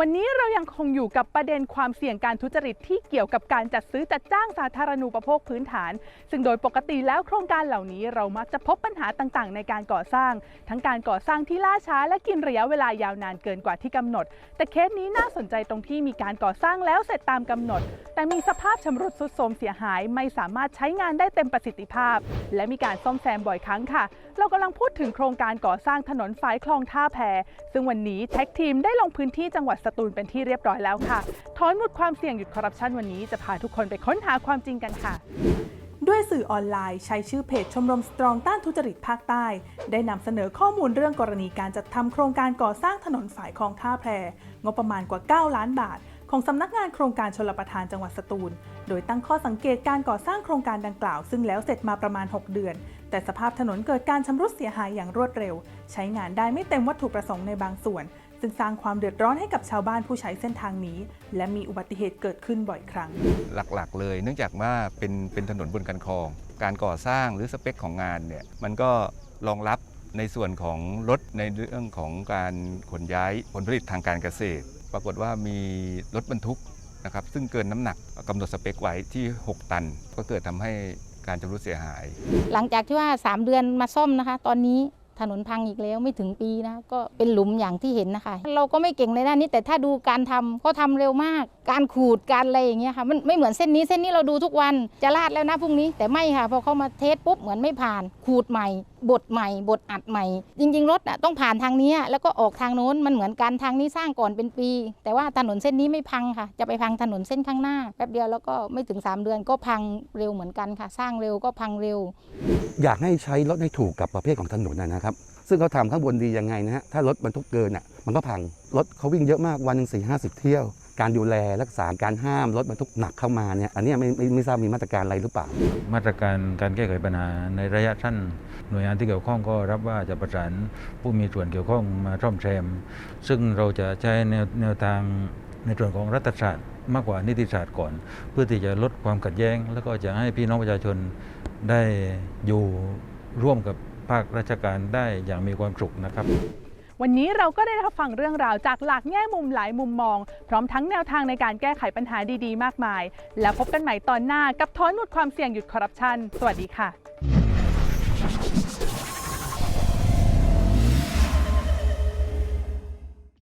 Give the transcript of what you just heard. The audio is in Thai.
วันนี้เรายังคงอยู่กับประเด็นความเสี่ยงการทุจริตที่เกี่ยวกับการจัดซื้อจัดจ้างสาธารณูปโภคพื้นฐาน ซึ่งโดยปกติแล้วโครงการเหล่านี้เรามักจะพบปัญหาต่างๆ ในการก่อสร้าง ทั้งการก่อสร้างที่ล่าช้าและกินระยะเวลายาวนานเกินกว่าที่กำหนด แต่เคสนี้น่าสนใจตรงที่มีการก่อสร้างแล้วเสร็จตามกำหนด แต่มีสภาพชำรุดทรุดโทรมเสียหายไม่สามารถใช้งานได้เต็มประสิทธิภาพ และมีการซ่อมแซมบ่อยครั้งค่ะ เรากำลังพูดถึงโครงการก่อสร้างถนนฝายคลองท่าแพซึ่งวันนี้แท็กทีมได้ลงพื้นที่จังหวัดสตูลเป็นที่เรียบร้อยแล้วค่ะ ถอนหมุดความเสี่ยงหยุดคอร์รัปชันวันนี้จะพาทุกคนไปค้นหาความจริงกันค่ะด้วยสื่อออนไลน์ใช้ชื่อเพจชมรมสตรองต้านทุจริตภาคใต้ ได้นำเสนอข้อมูลเรื่องกรณีการจัดทำโครงการก่อสร้างถนนฝายคลองท่าแพรงบประมาณกว่า 9 ล้านบาท ของสำนักงานโครงการชลประทานจังหวัดสตูล โดยตั้งข้อสังเกตการก่อสร้างโครงการดังกล่าว ซึ่งแล้วเสร็จมาประมาณ 6 เดือน แต่สภาพถนนเกิดการชำรุดเสียหายอย่างรวดเร็ว ใช้งานได้ไม่เต็มวัตถุประสงค์ในบางส่วน ซึ่งสร้างความเดือดร้อนให้กับชาวบ้านผู้ใช้เส้นทางนี้ และมีอุบัติเหตุเกิดขึ้นบ่อยครั้ง หลักๆ เลย เนื่องจากว่าเป็นเป็นถนนบนกันคลอง การก่อสร้างหรือสเปคของงานเนี่ยมันก็รองรับในส่วนของรถในเรื่องของการขนย้ายผลผลิตทางการเกษตร ปรากฏว่ามีรถบรรทุกนะครับซึ่งเกินน้ำหนักกำหนดสเปคไว้ที่ 6 ตัน ก็เกิดทำให้การชำรุดเสียหาย หลังจากที่ว่า 3 เดือนมาซ่อมนะคะ ตอนนี้ ถนนพังอีกแล้วไม่ถึงปีนะก็เป็นหลุมอย่างที่เห็นนะคะ เราก็ไม่เก่งในด้านนี้แต่ถ้าดูการทำก็ทำเร็วมาก การขูดการอะไรอย่างเงี้ยค่ะมันไม่เหมือนเส้นนี้เส้นนี้เราดูทุกวันจะลาดแล้วนะพรุ่งนี้แต่ไม่ค่ะพอเขามาเทสปุ๊บเหมือนไม่ผ่าน ขูดใหม่ บดใหม่ บดอัดใหม่ จริง ๆ รถน่ะต้องผ่านทางนี้แล้วก็ออกทางโน้นมันเหมือนกันทางนี้สร้างก่อนเป็นปี แต่ว่าถนนเส้นนี้ไม่พังค่ะ จะไปพังถนนเส้นข้างหน้าแป๊บเดียวแล้วก็ไม่ถึง 3 เดือนก็พังเร็วเหมือนกันค่ะ สร้างเร็วก็พังเร็ว อยากให้ใช้รถให้ถูกกับประเภทของถนนนะนะครับซึ่งเขาทำข้างบนดียังไงนะฮะถ้ารถบรรทุกเกินอะมันก็พังรถเขาวิ่งเยอะมากวันหนึ่งสี่ห้าสิบเที่ยว การดูแลรักษาการห้ามรถบรรทุกหนักเข้ามาเนี่ยอันนี้ไม่ไม่ไม่ทราบมีมาตรการอะไรหรือเปล่า มาตรการการแก้ไขปัญหาในระยะสั้นหน่วยงานที่เกี่ยวข้องก็รับว่าจะประสานผู้มีส่วนเกี่ยวข้องมาซ่อมแซมซึ่งเราจะใช้แนวแนวทางในส่วนของรัฐศาสตร์มากกว่านิติศาสตร์ก่อน เพื่อที่จะลดความขัดแย้ง แล้วก็จะให้พี่น้องประชาชนได้อยู่ร่วมกับภาคราชการได้อย่างมีความสุขนะครับ วันนี้เราก็ได้รับฟังเรื่องราวจากหลากแง่มุมหลายมุมมอง พร้อมทั้งแนวทางในการแก้ไขปัญหาดีๆ มากมาย แล้วพบกันใหม่ตอนหน้ากับท้อนหมุดความเสี่ยงหยุดคอร์รัปชันสวัสดีค่ะ